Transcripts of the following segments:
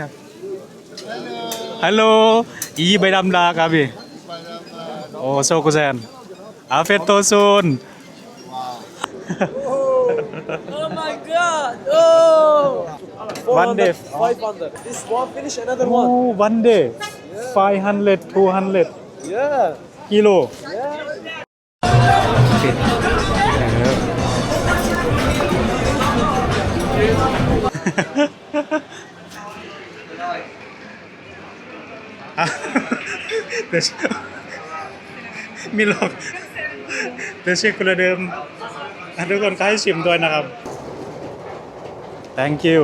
ครับฮัลโหลอีใบดำดาครับพี่โอ้โซกุเซนอาเฟตโตซูน Oh my god! Oh! One day. 500. This one finish, another โอ้ one. one day 500 200 Yeah. กิโล Yeah. อ่ เดี๋ยวมีหลอกเดี๋ยวเช็คคนเดิมทุกคนก็ให้ชิมด้วยนะครับ thank you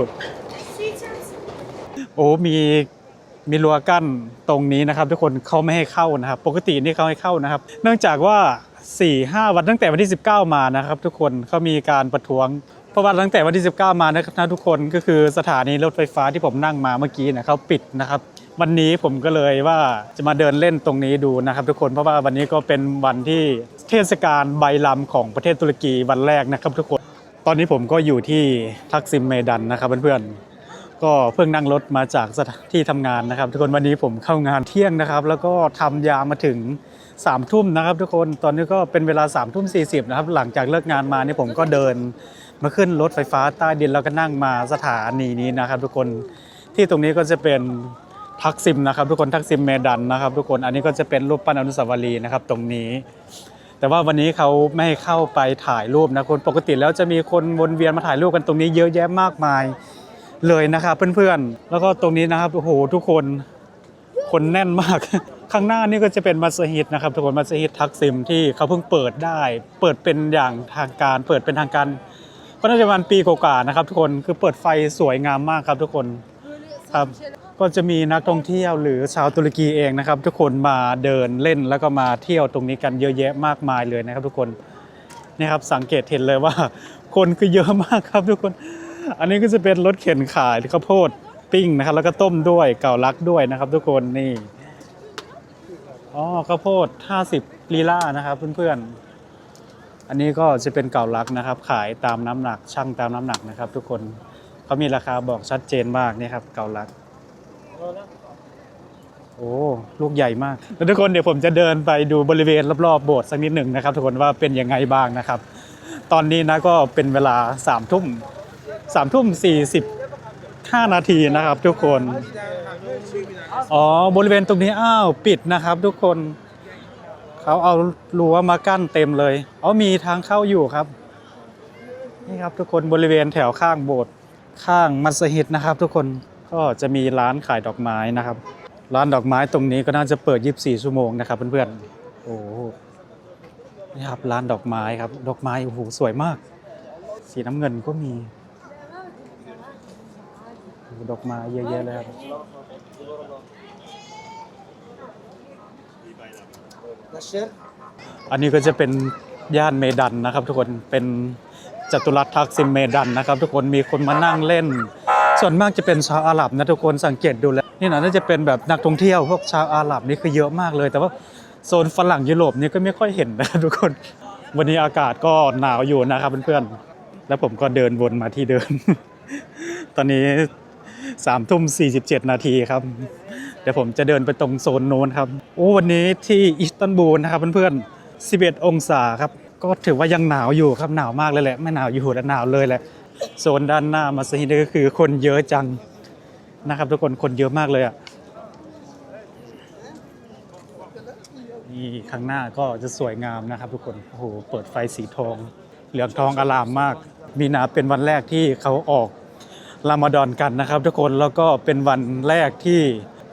โอ้มีมีรั้วกั้นตรงนี้นะครับ ทุกคนเขาไม่ให้เข้านะครับ ปกตินี่เขาให้เข้านะครับ เนื่องจากว่า 4 5 วันตั้งแต่วันที่ 19 มานะครับ ทุกคนเขามีการประท้วงเพราะว่าตั้งแต่วันที่ 19 มานะครับนะทุกคนก็คือสถานีรถไฟฟ้าที่ผมนั่งมาเมื่อกี้นะเขาปิดนะครับ วันนี้ผมก็เลยว่าจะมาเดินเล่นตรงนี้ดูนะครับ ทุกคนเพราะว่าวันนี้ก็เป็นวันที่เทศกาลใบลำของประเทศตุรกีวันแรกนะครับ ทุกคนตอนนี้ผมก็อยู่ที่ทักซิมเมดันนะครับเพื่อนๆก็เพิ่งนั่งรถมาจากสถานที่ทำงานนะครับ ทุกคนวันนี้ผมเข้างานเที่ยงนะครับ แล้วก็ทำยามาถึง3ามทุ่มนะครับ ทุกคนตอนนี้ก็เป็นเวลา3ามทุ่มสีนะครับหลังจากเลิกงานมานี่ผมก็เดินมาขึ้นรถไฟฟ้าใต้ดินแล้วก็นั่งมาสถานีนี้นะครับ ทุกคนที่ตรงนี้ก็จะเป็น ทักซิมนะครับทุกคนทักซิมเมดันนะครับทุกคนอันนี้ก็จะเป็นรูปปั้นอนุสาวรีย์นะครับตรงนี้ แต่ว่าวันนี้เขาไม่ให้เข้าไปถ่ายรูปนะคนปกติแล้วจะมีคนวนเวียนมาถ่ายรูปกันตรงนี้เยอะแยะมากมายเลยนะครับเพื่อนๆ แล้วก็ตรงนี้นะครับโอ้โหทุกคนคนแน่นมาก ข้างหน้านี่ก็จะเป็นมัสยิดนะครับทุกคนมัสยิดทักซิมที่เขาเพิ่งเปิดได้ เปิดเป็นอย่างทางการ เปิดเป็นทางการก็น่าจะประมาณปีกว่าๆนะครับ ทุกคนคือเปิดไฟสวยงามมากครับทุกคนครับ ก็จะมีนักท่องเที่ยวหรือชาวตุรกีเองนะครับ ทุกคนมาเดินเล่นแล้วก็มาเที่ยวตรงนี้กันเยอะแยะมากมายเลยนะครับ ทุกคนนี่ครับสังเกตเห็นเลยว่า คนคือเยอะมากครับทุกคน อันนี้ก็จะเป็นรถเข็นขายข้าวโพดปิ้งนะครับ แล้วก็ต้มด้วยเก่าลักด้วยนะครับ ทุกคนนี่อ๋อข้าวโพด 50ลีลานะครับเพื่อนๆอันนี้ก็จะเป็นเก่าลักนะครับ ขายตามน้ำหนักช่างตามน้ำหนักนะครับ ทุกคนเขามีราคาบอกชัดเจนมากนี่ครับเก่าลัก โอ้ลูกใหญ่มาก แล้วทุกคนเดี๋ยวผมจะเดินไปดูบริเวณรอบๆโบสถ์สักนิดหนึ่งนะครับ ทุกคนว่าเป็นยังไงบ้างนะครับ ตอนนี้นะก็เป็นเวลาสามทุ่มสามทุ่มสี่สิบห้านาทีนะครับ ทุกคน อ๋อบริเวณตรงนี้อ้าวปิดนะครับ ทุกคน เขาเอารั้วมากั้นเต็มเลยเอามีทางเข้าอยู่ครับ นี่ครับทุกคนบริเวณแถวข้างโบสถ์ข้างมัสยิดนะครับ ทุกคนก็จะมีร้านขายดอกไม้นะครับ ร้านดอกไม้ตรงนี้ก็น่าจะเปิด 24 ชั่วโมงนะครับเพื่อนๆ โอ้โหนี่ครับร้านดอกไม้ครับ ดอกไม้โอ้โหสวยมาก สีน้ำเงินก็มี ดอกไม้เยอะแยะเลยครับอันนี้ก็จะเป็นย่านเมดันนะครับ ทุกคนเป็นจัตุรัสทักซิมเมดันนะครับ ทุกคนมีคนมานั่งเล่น ส่วนมากจะเป็นชาวอาหรับนะทุกคนสังเกตดูแล้วนี่นะน่าจะเป็นแบบนักท่องเที่ยวพวกชาวอาหรับนี่คือเยอะมากเลย แต่ว่าโซนฝรั่งยุโรปนี่ก็ไม่ค่อยเห็นนะทุกคน วันนี้อากาศก็หนาวอยู่นะครับเพื่อนๆแล้วผมก็เดินวนมาที่เดิมตอนนี้สามทุ่มสี่สิบเจ็ดนาทีครับ เดี๋ยวผมจะเดินไปตรงโซนโน้นครับโอ้วันนี้ที่อิสตันบูลนะครับเพื่อนๆ11 องศาครับ ก็ถือว่ายังหนาวอยู่ครับหนาวมากเลยแหละ ไม่หนาวอยู่แล้วหนาวเลยแหละ โซนด้านหน้ามัสยิดนี่ก็คือคนเยอะจังนะครับ ทุกคนคนเยอะมากเลยอะนี่ข้างหน้าก็จะสวยงามนะครับ ทุกคนโอ้โหเปิดไฟสีทอง เหลืองทองอลามมาก มีนาเป็นวันแรกที่เขาออกรามาดอนกันนะครับ ทุกคนแล้วก็เป็นวันแรกที่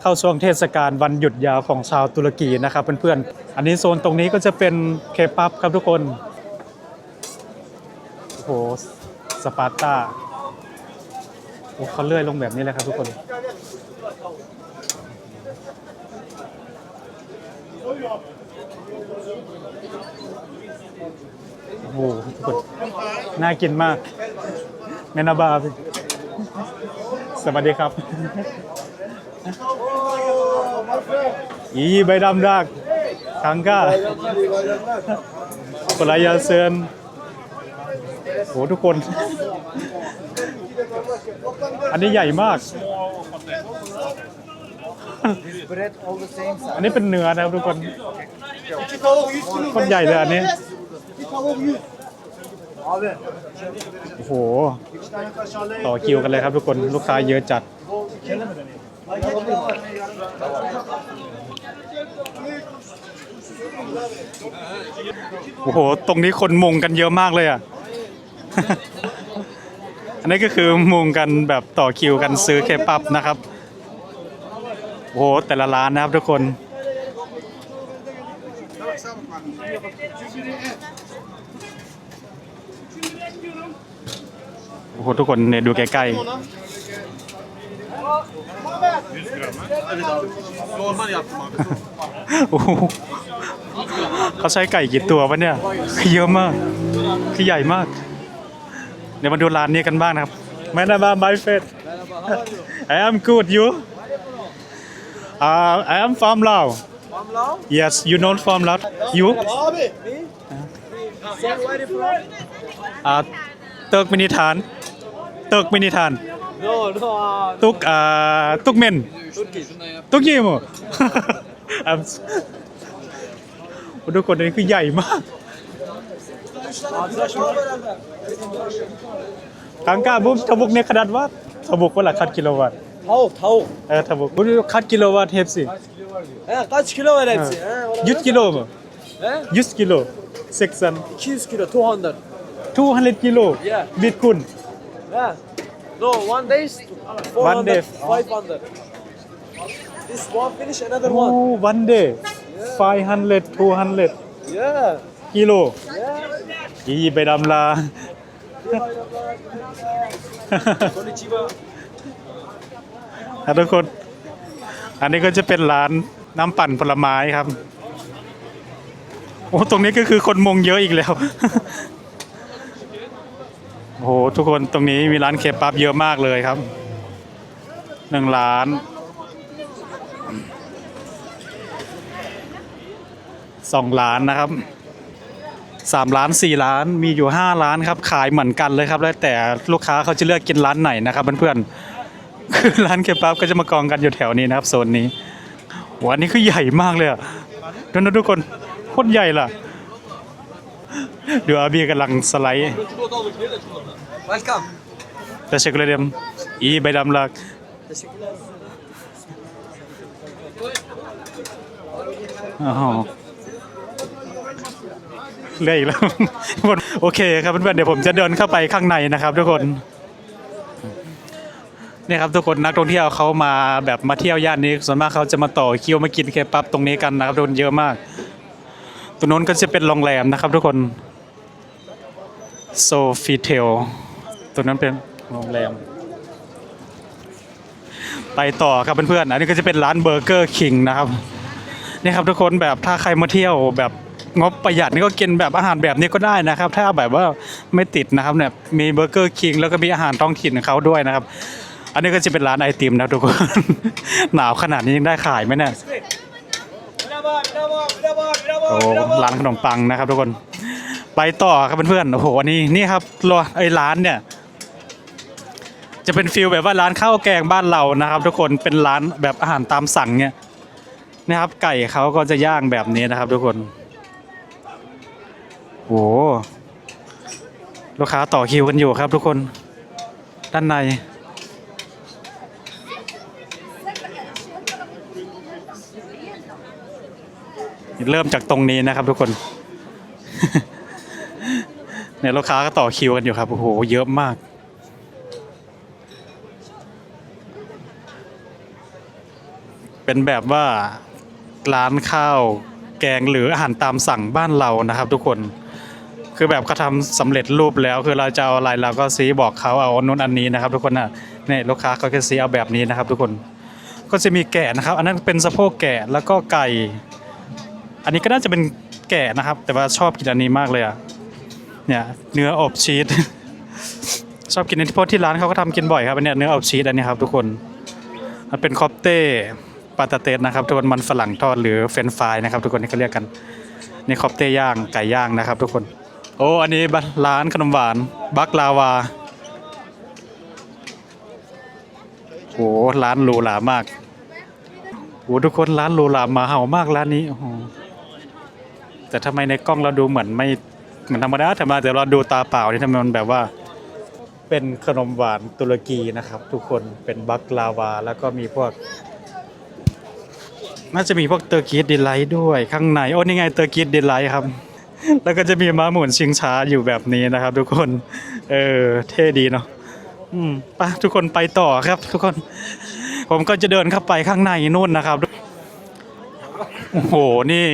เข้าช่วงเทศกาลวันหยุดยาวของชาวตุรกีนะครับเพื่อนๆอันนี้โซนตรงนี้ก็จะเป็นเคปับครับทุกคนโอ้โห สปาร์ตาโอ้เขาเลื่อยลงแบบนี้เลยครับทุกคนโอ้โหทุกคนน่ากินมากเมนาบาพี่สวัสดีครับ อีใบดำดักคังก้าปลายาเซนโหทุกคน อันนี้ใหญ่มาก อันนี้เป็นเนื้อนะครับทุกคนคนใหญ่เลยอันนี้โอ้โห ต่อคิวกันเลยครับทุกคนลูกค้าเยอะจัด โอ้โห ตรงนี้คนมุงกันเยอะมากเลยอะ อันนี้ก็คือมุงกันแบบต่อคิวกันซื้อเคปับนะครับโอ้โหแต่ละร้านนะครับทุกคน โอ้โหทุกคนเนี่ยดูใกล้ๆโอ้โหเขาใช้ไก่กี่ตัววะเนี่ย คือเยอะมาก คือใหญ่มาก ดี๋ยวมาดูร้านนี้กันบ้างนะครับไม่ได้มา my face I am good you uh, I am from Lao From Lao? yes you know from Lao you Abi. Me? Say where you from? อ่าเติร์กมินิทานเติร์กมินิทาน No, no. Uh, ตุกอ่าตุกเมน Turkish. ตุกยี่โม I'm ทุกคนนี้คือใหญ่มาก Kanka bu tavuk ne kadar var? Tavuk valla kaç kilo var? Tavuk, tavuk. Evet tavuk. Bu kaç kilo var hepsi? He, kaç kilo var hepsi? He, ona 100 kilo mu? He? 100 kilo. 80. 200 kilo, 200. 200 kilo. Yeah. Bitcoin. Yeah. No, one day, 400, One day. 500. This one finish, another one. Oh, one day. 500, 200 Yeah. Kilo. Yeah. İyi bedamla. Konnichiwa. ทุกคน อันนี้ก็จะเป็นร้านน้ำปั่นผลไม้ครับ โอ้ตรงนี้ก็คือคนมงเยอะอีกแล้ว โอ้โหทุกคนตรงนี้มีร้านเคปับเยอะมากเลยครับ หนึ่งร้าน สองร้านนะครับ สามร้านสี่ร้าน มีอยู่ห้าร้านครับ ขายเหมือนกันเลยครับ แล้วแต่ลูกค้าเขาจะเลือกกินร้านไหนนะครับเพื่อนๆ คือร้านเคปับก็จะมากองกันอยู่แถวนี้นะครับโซนนี้โหอันนี้คือใหญ่มากเลยอะดูนะทุกคนโคตรใหญ่ล่ะเดี๋ยวอาบีกำลังสไลด์ Welcome. Teşekkür ederim. İyi bayramlar. Teşekkürler. อ๋อ เลื่อยอีกแล้ว โอเคครับเพื่อนๆเดี๋ยวผมจะเดินเข้าไปข้างในนะครับ ทุกคนเนี่ยครับทุกคนนักท่องเที่ยวเขามาแบบมาเที่ยวย่านนี้ส่วนมากเขาจะมาต่อคิวมากินเคปับตรงนี้กันนะครับโดนเยอะมากตรงโน้นก็จะเป็นโรงแรมนะครับ ทุกคนโซฟีเทลตรงนั้นเป็นโรงแรม ไปต่อครับเพื่อนๆอันนี้ก็จะเป็นร้านเบอร์เกอร์คิงนะครับนี่ครับทุกคนแบบถ้าใครมาเที่ยวแบบ งบประหยัดนี่ก็กินแบบอาหารแบบนี้ก็ได้นะครับ ถ้าแบบว่าไม่ติดนะครับเนี่ยมีเบอร์เกอร์คิงแล้วก็มีอาหารท้องถิ่นของเขาด้วยนะครับ อันนี้ก็จะเป็นร้านไอติมนะทุกคน หนาวขนาดนี้ยังได้ขายไหมเนี่ยโอ้ร้านขนมปังนะครับ ทุกคนไปต่อครับเพื่อนๆโอ้โหอันนี้นี่ครับรอไอร้านเนี่ยจะเป็นฟิลแบบว่าร้านข้าวแกงบ้านเรานะครับ ทุกคนเป็นร้านแบบอาหารตามสั่งเนี่ยนะครับ ไก่เขาก็จะย่างแบบนี้นะครับ ทุกคน โอ้โหลูกค้าต่อคิวกันอยู่ครับทุกคน ด้านใน เริ่มจากตรงนี้นะครับทุกคนเนี่ยลูกค้าก็ต่อคิวกันอยู่ครับ โอ้โห เยอะมากเป็นแบบว่าร้านข้าวแกงหรืออาหารตามสั่งบ้านเรานะครับทุกคน คือแบบเขาทำสำเร็จรูปแล้ว คือเราจะเอาอะไรเราก็ซีบอกเขาเอาอันนู้นอันนี้นะครับ ทุกคนนะเนี่ยลูกค้าเขาก็ซีเอาแบบนี้นะครับ ทุกคนก็จะมีแกะนะครับ อันนั้นเป็นสะโพกแกะแล้วก็ไก่ อันนี้ก็น่าจะเป็นแกะนะครับ แต่ว่าชอบกินอันนี้มากเลยอะเนี่ยเนื้ออบชีสชอบกินอันที่พาะที่ร้านเขาก็ทำกินบ่อยครับอันเนี้ยเนื้ออบชีสอันนี้ครับ ทุกคนมันเป็นคอปเต้ปาตาเตสนะครับทุกคนมันฝรั่งทอดหรือเฟรนฟรายนะครับ ทุกคนที่เขาเรียกกันนี่คอปเต้ย่างไก่ย่างนะครับ ทุกคน โอ้อันนี้ร้านขนมหวาน บักลาวาโอ้ร้านหรูหรามากโอ้ทุกคนร้านหรูหรามาเห่ามากร้านนี้โอ้โหแต่ทำไมในกล้องเราดูเหมือนไม่เหมือนธรรมดาธรรมดาแต่เราดูตาเปล่านี่ทำไมมันแบบว่า เป็นขนมหวานตุรกีนะครับ ทุกคนเป็นบักลาวา แล้วก็มีพวก น่าจะมีพวกเตอร์กีดดีไลท์ด้วยข้างในโอ้นี่ไงเตอร์กีดดีไลท์ครับ แล้วก็จะมีม้าหมุนชิงช้าอยู่แบบนี้นะครับ ทุกคน เออเท่ดีเนาะอืมไปทุกคนไปต่อครับ ทุกคน ผมก็จะเดินเข้าไปข้างในนู่นนะครับโอ้โหนี่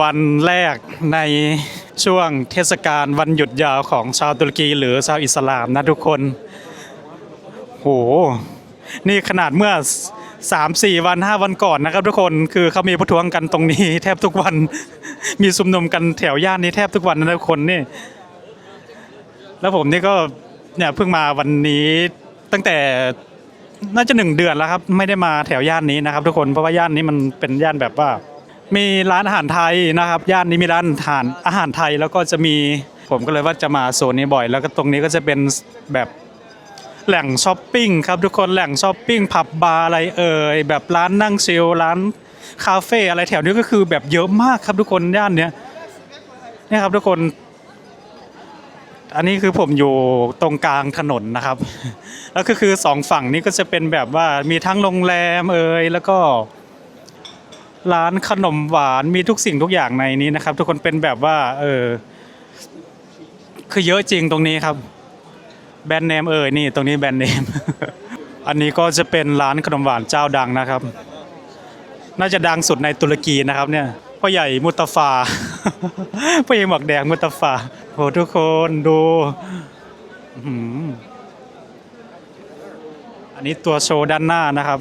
วันแรกในช่วงเทศกาลวันหยุดยาวของชาวตุรกีหรือชาวอิสลามนะทุกคนโหนี่ขนาดเมื่อ 3 4 วัน 5 วันก่อนนะครับทุกคนคือเขามีประท้วงกันตรงนี้ แทบทุกวัน มีชุมนุมกันแถวย่านนี้แทบทุกวันนะทุกคนนี่ แล้วผมนี่ก็เนี่ยเพิ่งมาวันนี้ตั้งแต่น่าจะหนึ่งเดือนแล้วครับ ไม่ได้มาแถวย่านนี้นะครับ ทุกคนเพราะว่าย่านนี้มันเป็นย่านแบบว่า มีร้านอาหารไทยนะครับ ย่านนี้มีร้านอาหารอาหารไทยแล้วก็จะมีผมก็เลยว่าจะมาโซนนี้บ่อย แล้วก็ตรงนี้ก็จะเป็นแบบ แหล่งช้อปปิ้งครับทุกคนแหล่งช้อปปิ้งผับบาร์อะไรเอ่ยแบบร้านนั่งชิลร้านคาเฟ่อะไรแถวนี้ก็คือแบบเยอะมากครับทุกคนย่านเนี้ยนี่ครับทุกคน อันนี้คือผมอยู่ตรงกลางถนนนะครับ แล้วก็คือสองฝั่งนี้ก็จะเป็นแบบว่ามีทั้งโรงแรมเอ่ยแล้วก็ ร้านขนมหวานมีทุกสิ่งทุกอย่างในนี้นะครับ ทุกคนเป็นแบบว่า เออคือเยอะจริงตรงนี้ครับ แบรนด์เนมเอ่ยนี่ตรงนี้แบรนด์เนม อันนี้ก็จะเป็นร้านขนมหวานเจ้าดังนะครับ น่าจะดังสุดในตุรกีนะครับเนี่ยพ่อใหญ่มุตตาฟาพ่อใหญ่หมวกแดงมุตตาฟาโหทุกคนดูอันนี้ตัวโชว์ด้านหน้านะครับ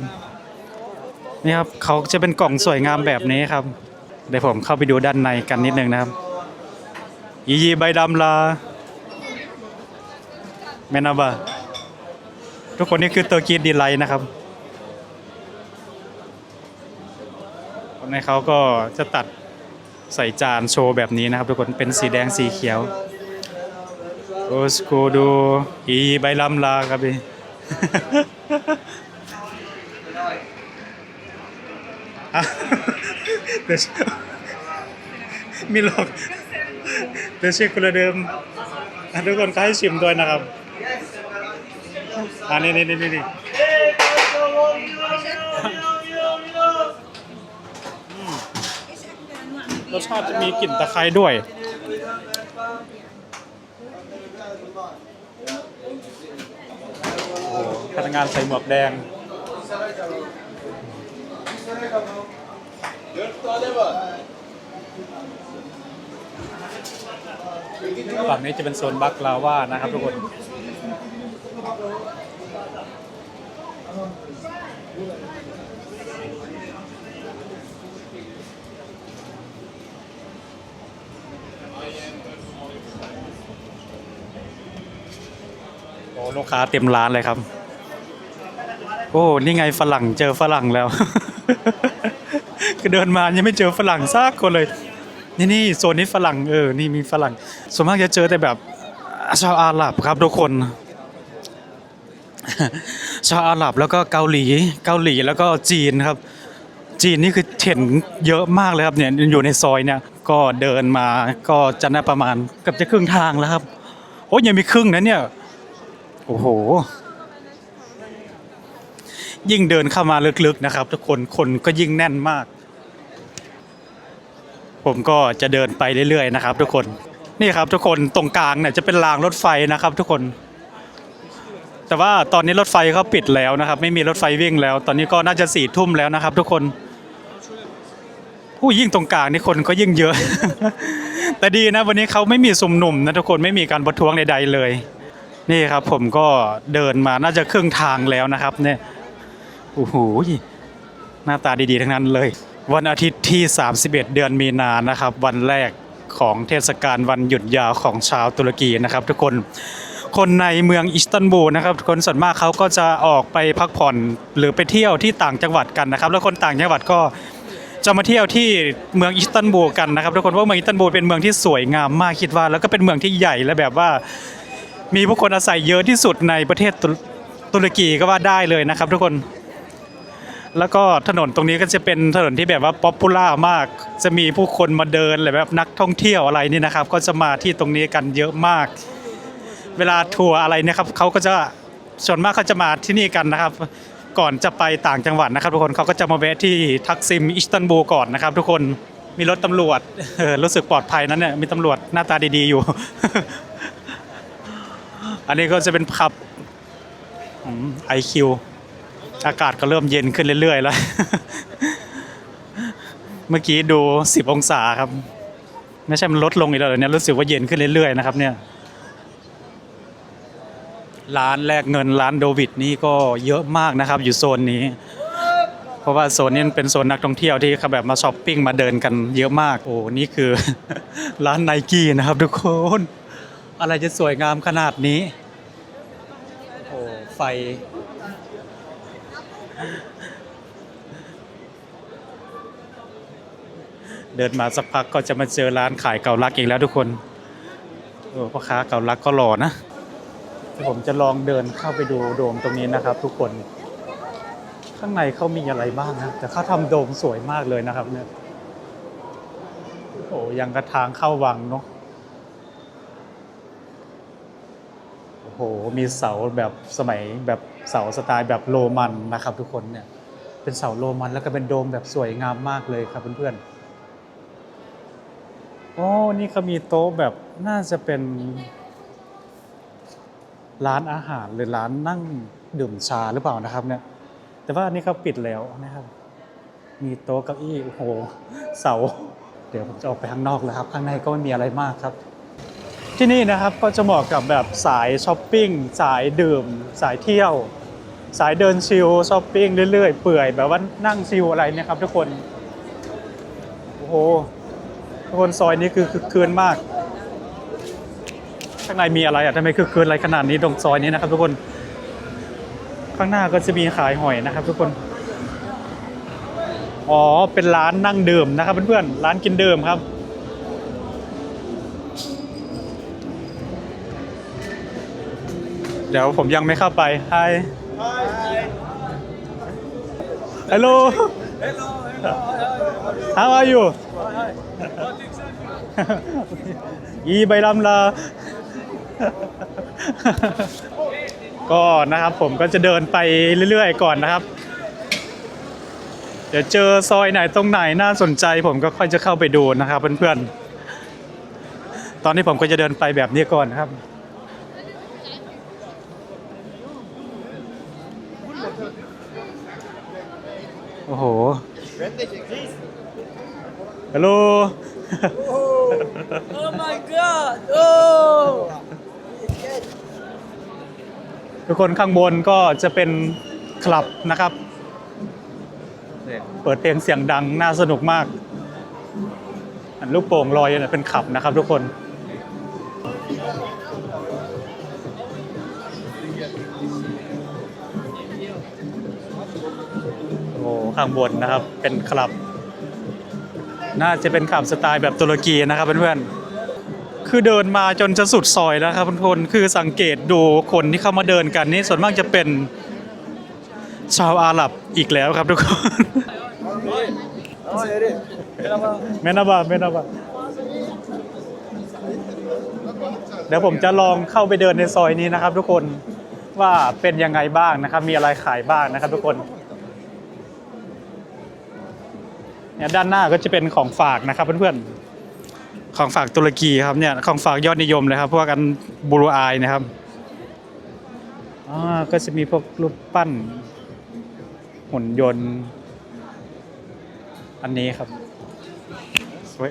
นี่ครับเขาจะเป็นกล่องสวยงามแบบนี้ครับ เดี๋ยวผมเข้าไปดูด้านในกันนิดนึงนะครับอียีใบดำลา เมนาบาทุกคนนี่คือตัวกีดดีไลท์นะครับ คนในเขาก็จะตัดใส่จานโชว์แบบนี้นะครับ ทุกคนเป็นสีแดงสีเขียวโอสกูดูอีใบลำลาครับพี่มีหลอก Teşekkür ederim อะทุกคนก็ให้ชิมด้วยนะครับ อันนี้นี่นี่นี่นี่อืมรสชาติจะมีกลิ่นตะไคร้ด้วย โอ้โหพนักงานใส่หมวกแดง ฝั่งนี้จะเป็นโซนบักลาว่านะครับทุกคน โอ้ลูกค้าเต็มร้านเลยครับ โอ้นี่ไงฝรั่งเจอฝรั่งแล้ว คือเดินมายังไม่เจอฝรั่งซักคนเลย นี่นี่โซนนี้ฝรั่งเออนี่มีฝรั่งส่วนมากจะเจอแต่แบบชาวอาหรับครับทุกคน ชาวอาหรับแล้วก็เกาหลีเกาหลีแล้วก็จีนครับ จีนนี่คือเห็นเยอะมากเลยครับเนี่ยอยู่ในซอยเนี่ยก็เดินมาก็จะน่าประมาณเกือบจะครึ่งทางแล้วครับโอ้ยยังมีครึ่งนะเนี่ยโอ้โห ยิ่งเดินเข้ามาลึกๆนะครับ ทุกคนคนก็ยิ่งแน่นมาก ผมก็จะเดินไปเรื่อยๆนะครับ ทุกคนนี่ครับทุกคนตรงกลางเนี่ยจะเป็นรางรถไฟนะครับ ทุกคน แต่ว่าตอนนี้รถไฟเขาปิดแล้วนะครับ ไม่มีรถไฟวิ่งแล้ว ตอนนี้ก็น่าจะสี่ทุ่มแล้วนะครับ ทุกคนผู้ยิ่งตรงกลางนี่คนก็ยิ่งเยอะ แต่ดีนะวันนี้เขาไม่มีสุมหนุ่มนะทุกคนไม่มีการประท้วงใดๆเลย นี่ครับผมก็เดินมาน่าจะครึ่งทางแล้วนะครับเนี่ยโอ้โหหน้าตาดีๆ ทั้งนั้นเลย วันอาทิตย์ที่ 31 เดือนมีนานะครับ วันแรกของเทศกาลวันหยุดยาวของชาวตุรกีนะครับ ทุกคน คนในเมืองอิสตันบูลนะครับคนส่วนมากเขาก็จะออกไปพักผ่อนหรือไปเที่ยวที่ต่างจังหวัดกันนะครับ แล้วคนต่างจังหวัดก็จะมาเที่ยวที่เมืองอิสตันบูลกันนะครับทุกคนว่าเมืองอิสตันบูลเป็นเมืองที่สวยงามมากคิดว่า แล้วก็เป็นเมืองที่ใหญ่และแบบว่า มีผู้คนอาศัยเยอะที่สุดในประเทศตุตุรกีก็ว่าได้เลยนะครับ ทุกคนแล้วก็ถนนตรงนี้ก็จะเป็นถนนที่แบบว่าป๊อปปูล่ามาก จะมีผู้คนมาเดินอะไรแบบนักท่องเที่ยวอะไรนี่นะครับ ก็จะมาที่ตรงนี้กันเยอะมาก เวลาทัวร์อะไรนี่ยครับเขาก็จะส่วนมากเขาจะมาที่นี่กันนะครับ ก่อนจะไปต่างจังหวัดนะครับ ทุกคนเขาก็จะมาแวะที่ทักซิมอิสตันบูลก่อนนะครับ ทุกคนมีรถตำรวจรู้สึกปลอดภัยนั้นเนี่ยมีตำรวจหน้าตาดีๆอยู่ อันนี้ก็จะเป็นผับไอคิวอากาศก็เริ่มเย็นขึ้นเรื่อยๆแล้ว เมื่อกี้ดู 10 องศาครับ ไม่ใช่มันลดลงอีกแล้วเนี่ยรู้สึกว่าเย็นขึ้นเรื่อยๆนะครับเนี่ย ร้านแลกเงินร้านโดวิดนี่ก็เยอะมากนะครับ อยู่โซนนี้ เพราะว่าโซนนี้เป็นโซนนักท่องเที่ยวที่เขาแบบมาช้อปปิ้งมาเดินกันเยอะมาก โอ้นี่คือ ร้านไนกี้นะครับ ทุกคน อะไรจะสวยงามขนาดนี้โอ้ไฟเดินมาสักพักก็จะมาเจอร้านขายเก่าลักอีกแล้วทุกคนเออพ่อค้าเก่าลักก็หล่อนะ ผมจะลองเดินเข้าไปดูโดมตรงนี้นะครับ ทุกคน ข้างในเขามีอะไรบ้างนะแต่เขาทำโดมสวยมากเลยนะครับเนี่ยโอ้ยังกระทางเข้าวังเนาะโอ้โหมีเสาแบบสมัยแบบเสาสไตล์แบบโรมันนะครับ ทุกคนเนี่ยเป็นเสาโรมันแล้วก็เป็นโดมแบบสวยงามมากเลยครับเพื่อนๆโอ้นี่เขามีโต๊ะแบบน่าจะเป็น ร้านอาหารหรือร้านนั่งดื่มชาหรือเปล่านะครับเนี่ย แต่ว่าอันนี่เขาปิดแล้วนะครับ มีโต๊ะเก้าอี้โอ้โหเสา เดี๋ยวผมจะออกไปข้างนอกแล้วครับ ข้างในก็ไม่มีอะไรมากครับ ที่นี่นะครับก็จะเหมาะกับแบบสายช้อปปิ้งสายดื่ม สายเที่ยว สายเดินชิลช้อปปิ้งเรื่อยๆ เปื่อยแบบว่านั่งชิลอะไรเนี่ยครับทุกคน โอ้โหทุกคนซอยนี้คือคือคืนมาก ข้างในมีอะไรอะทำไมคือคืนอะไรขนาดนี้ตรงซอยนี้นะครับ ทุกคน ข้างหน้าก็จะมีขายหอยนะครับ ทุกคน อ๋อ เป็นร้านนั่งดื่มนะครับเพื่อนๆ ร้านกินดื่มครับ เดี๋ยวผมยังไม่เข้าไป Hi Hello How are you อีใบลำลา ก็นะครับผมก็จะเดินไปเรื่อยๆก่อนนะครับ เดี๋ยวเจอซอยไหนตรงไหนน่าสนใจผมก็ค่อยจะเข้าไปดูนะครับเพื่อนๆ ตอนนี้ผมก็จะเดินไปแบบนี้ก่อนครับ โอ้โหฮัลโหล Oh my god! Oh! ทุกคนข้างบนก็จะเป็นคลับนะครับ เปิดเพลงเสียงดังน่าสนุกมาก อันลูกโป่งลอยเนี่ยเป็นขับนะครับทุกคนโอ้ข้างบนนะครับเป็นคลับ น่าจะเป็นขับสไตล์แบบตุรกีนะครับเพื่อนๆ คือเดินมาจนจะสุดซอยแล้วครับทุกคนคือสังเกตดูคนที่เข้ามาเดินกันนี่ส่วนมากจะเป็นชาวอาหรับอีกแล้วครับทุกคนเมนาบาเมนาบาเดี๋ยวผมจะลองเข้าไปเดินในซอยนี้นะครับ ทุกคนว่าเป็นยังไงบ้างนะครับ มีอะไรขายบ้างนะครับทุกคนเนี่ยด้านหน้าก็จะเป็นของฝากนะครับเพื่อนๆ ของฝากตุรกีครับเนี่ยของฝากยอดนิยมเลยครับพวกกันบูรูอายนะครับอ่าก็จะมีพวกรูปปั้นหุ่นยนต์ อันนี้ครับสวย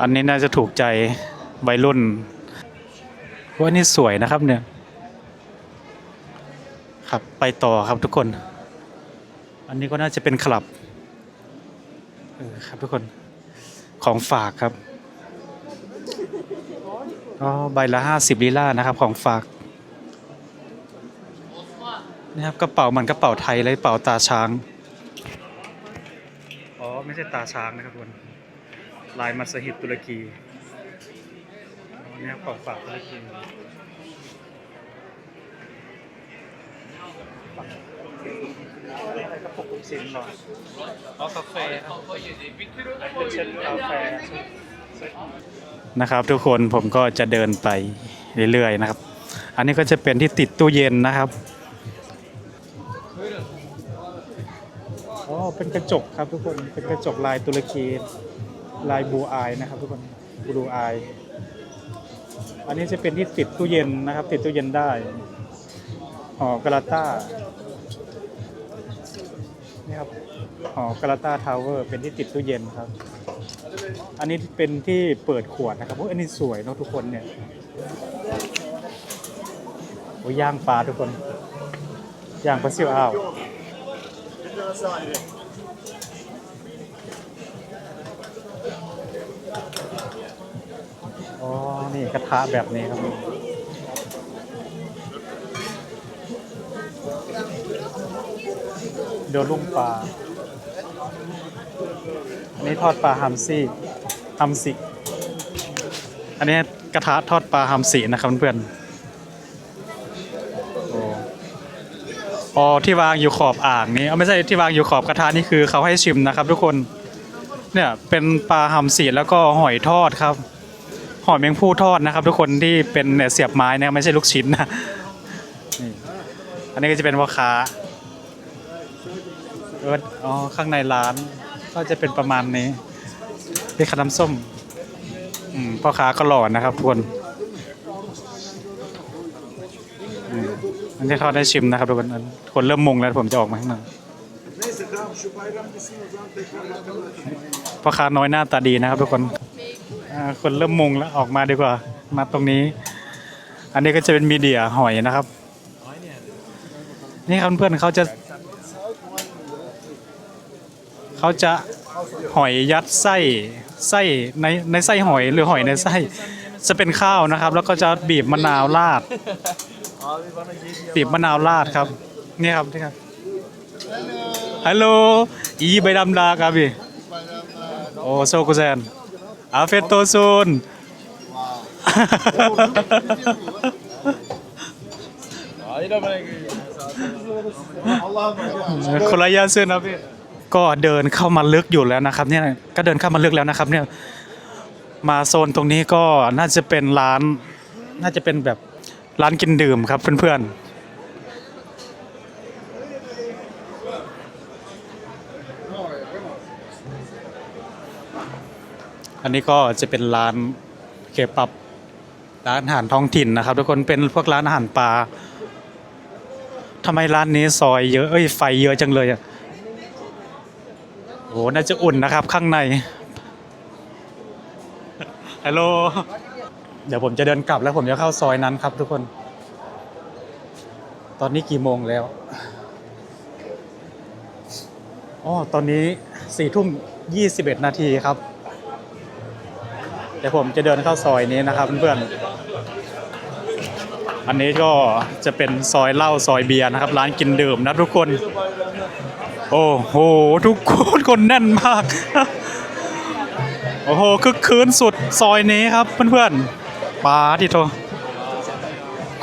อันนี้น่าจะถูกใจวัยรุ่นว่านี่สวยนะครับเนี่ย ครับไปต่อครับทุกคน อันนี้ก็น่าจะเป็นคลับ เออครับทุกคนของฝากครับอ๋อใบละห้าสิบลีลานะครับ ของฝากนะครับกระเป๋ามันกระเป๋าไทยเลยกระเป๋าตาช้างอ๋อไม่ใช่ตาช้างนะครับทุกคนลายมัสยิดตุรกีนี่ยกระเป๋าฝากตุรกี กระปุกลูกชิ้นหรออ๋อกาแฟเป็นเช่นกาแฟนะครับ ทุกคนผมก็จะเดินไปเรื่อยๆนะครับ อันนี้ก็จะเป็นที่ติดตู้เย็นนะครับอ๋อเป็นกระจกครับทุกคนเป็นกระจกลายตุรกีลายบูอายนะครับ ทุกคนบูอายอันนี้จะเป็นที่ติดตู้เย็นนะครับ ติดตู้เย็นได้หอกราต้า นี่ครับหอกราตาทาวเวอร์เป็นที่ติดตู้เย็นครับ อันนี้เป็นที่เปิดขวดนะครับโอ้อันนี้สวยเนาะทุกคนเนี่ยโอ้ยย่างปลาทุกคนย่างปลาซิวอ้าวอ๋อ นี่กระทะแบบนี้ครับ เดี๋ยวลุ่มปลา อันนี้ทอดปลาฮัมซี่ฮัมซิอันนี้กระทะทอดปลาฮัมสีนะครับเพื่อนๆอ้อ๋อที่วางอยู่ขอบอ่างนี้ไม่ใช่ที่วางอยู่ขอบกระทะนี่คือเขาให้ชิมนะครับทุกคน เนี่ยเป็นปลาฮัมสีแล้วก็หอยทอดครับ หอยแมงผู้ทอดนะครับ ทุกคนที่เป็นเนี่ยเสียบไม้นี่ยไม่ใช่ลูกชิ้นนะอันนี้ก็จะเป็นพ่อค้า เอออ๋อข้างในร้านก็จะเป็นประมาณนี้เป็นขนมส้มอืมพ่อค้าก็หล่อนะครับทุกคนอืมอันนี้ทอดได้ชิมนะครับทุกคนคนเริ่มมุงแล้วผมจะออกมาข้างนอก Neyse tamam şu bayram bitsin o zaman tekrar bakalım. พ่อค้าน้อยหน้าตาดีนะครับทุกคนอ่าคนเริ่มมุงแล้วออกมาดีกว่า มาตรงนี้ อันนี้ก็จะเป็นมีเดียหอยนะครับ นี่ครับเพื่อนเขาจะ เขาจะหอยยัดไส้ไส้ในในไส้หอยหรือหอยในไส้ จะเป็นข้าวนะครับ แล้วก็จะบีบมะนาวราดบีบมะนาวราดครับนี่ครับนี่ครับฮัลโหลอีใบดำดาครับพี่โอ้โซกุเซนอาเฟตโตซูนคนละยาเสื้อนะพี่ ก็เดินเข้ามาลึกอยู่แล้วนะครับเนี่ยก็เดินเข้ามาลึกแล้วนะครับเนี่ยมาโซนตรงนี้ก็น่าจะเป็นร้านน่าจะเป็นแบบร้านกินดื่มครับเพื่อนๆอันนี้ก็จะเป็นร้านเคปับร้านอาหารท้องถิ่นนะครับ ทุกคนเป็นพวกร้านอาหารปลาทำไมร้านนี้ซอยเยอะเอ้ยไฟเยอะจังเลยอะ อ้น่าจะอุ่นนะครับข้างในฮัลโหลเดี๋ยวผมจะเดินกลับแล้วผมจะเข้าซอยนั้นครับทุกคน ตอนนี้กี่โมงแล้วอ๋อตอนนี้สี่ทุ่มยี่สิบเอ็ดนาทีครับเดี๋ยวผมจะเดินเข้าซอยนี้นะครับเพื่อนๆอันนี้ก็จะเป็นซอยเหล้าซอยเบียร์นะครับ ร้านกินดื่มนะทุกคน โอ้โห ทุกคนคนแน่นมาก โอ้โหคึกคืนสุดซอยนี้ครับเพื่อนๆปาที่โท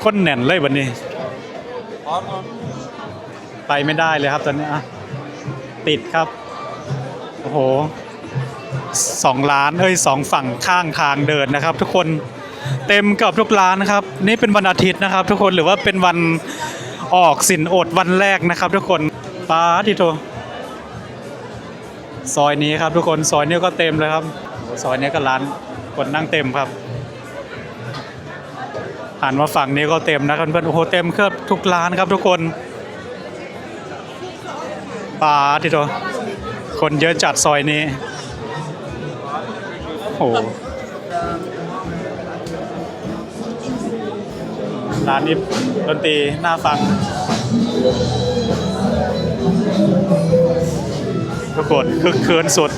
คนแน่นเลยวันนี้ ไปไม่ได้เลยครับตอนนี้อะติดครับ โอ้โหสองร้านเอ้ยสองฝั่งข้างทางเดินนะครับ ทุกคนเต็มกับทุกร้านนะครับ นี่เป็นวันอาทิตย์นะครับ ทุกคนหรือว่าเป็นวันออกสินอดวันแรกนะครับ ทุกคน ปาที่โทซอยนี้ครับทุกคนซอยนี้ก็เต็มเลยครับซอยนี้ก็ร้านคนนั่งเต็มครับหันมาฝั่งนี้ก็เต็มนะครับเพื่อนๆโอ้โหเต็มเกือบทุกร้านครับทุกคนปาที่โทคนเยอะจัดซอยนี้โอ้โหร้านนี้ดนตรีน่าฟัง ทุกคนคึกคืนสุด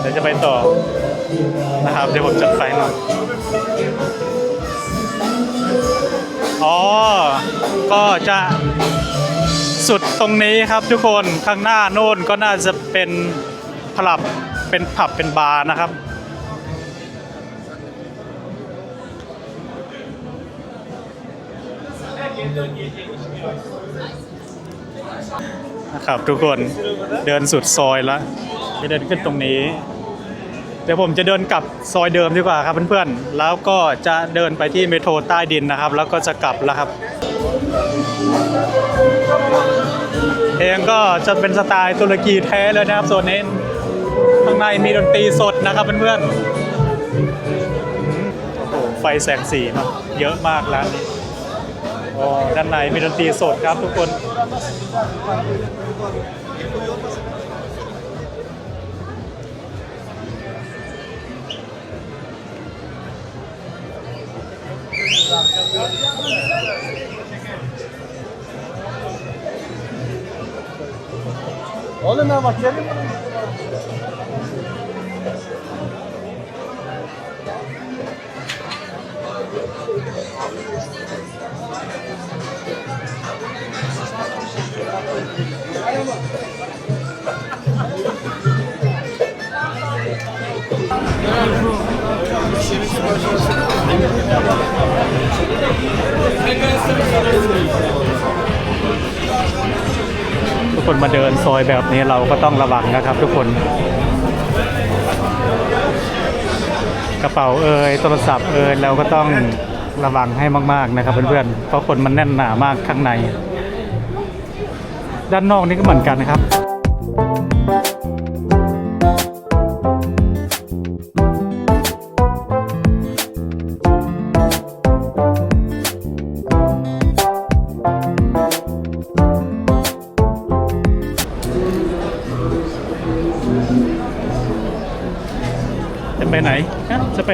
เดี๋ยวจะไปต่อนะครับ เดี๋ยวผมจัดไฟหน่อยอก็จะสุดตรงนี้ครับทุกคนข้างหน้าโน่นก็น่าจะเป็นผับเป็นผับเป็นบาร์นะครับ นะครับทุกคนเดินสุดซอยแล้วจะเดินขึ้นตรงนี้ เดี๋ยวผมจะเดินกลับซอยเดิมดีกว่าครับเพื่อนๆ แล้วก็จะเดินไปที่เมโทรใต้ดินนะครับ แล้วก็จะกลับแล้วครับเพลงก็จะเป็นสไตล์ตุรกีแท้เลยนะครับโซนนี้ข้างในมีดนตรีสดนะครับเพื่อนๆ โอ้โหไฟแสงสีเนอะเยอะมากร้านนี้ โอ้ด้านในมีดนตรีสดครับทุกคน Oğlum ben bak gelin. ทุกคนมาเดินซอยแบบนี้เราก็ต้องระวังนะครับทุกคน กระเป๋าเอ่ยโทรศัพท์เอ่ยเราก็ต้องระวังให้มาก ๆนะครับเพื่อนๆเพราะคนมันแน่นหนามากข้างใน ด้านนอกนี่ก็เหมือนกันนะครับ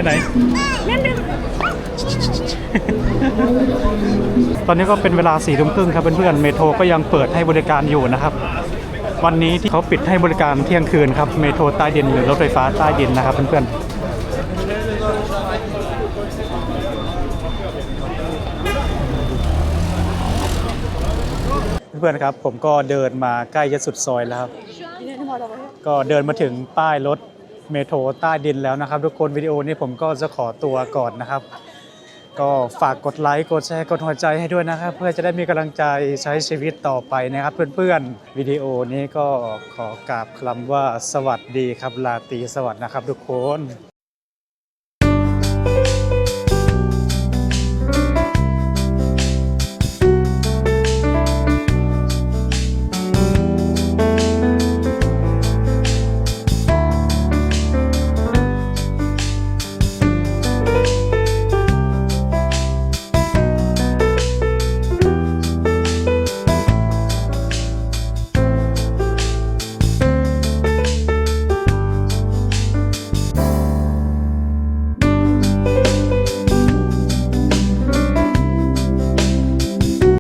ไปไหน ตอนนี้ก็เป็นเวลาสี่ทุ่มครึ่งครับเพื่อนๆเมโทรก็ยังเปิดให้บริการอยู่นะครับ วันนี้ที่เขาปิดให้บริการเที่ยงคืนครับเมโทรใต้ดินหรือรถไฟฟ้าใต้ดินนะครับเพื่อนๆเพื่อนๆครับผมก็เดินมาใกล้จะสุดซอยแล้วครับ ก็เดินมาถึงป้ายรถ เมโทรใต้ดินแล้วนะครับ ทุกคนวิดีโอนี้ผมก็จะขอตัวก่อนนะครับ ก็ฝากกดไลค์กดแชร์กดหัวใจให้ด้วยนะครับ เพื่อจะได้มีกำลังใจใช้ชีวิตต่อไปนะครับ เพื่อนๆวิดีโอนี้ก็ขอกราบคำว่าสวัสดีครับลาตีสวัสดีนะครับ ทุกคน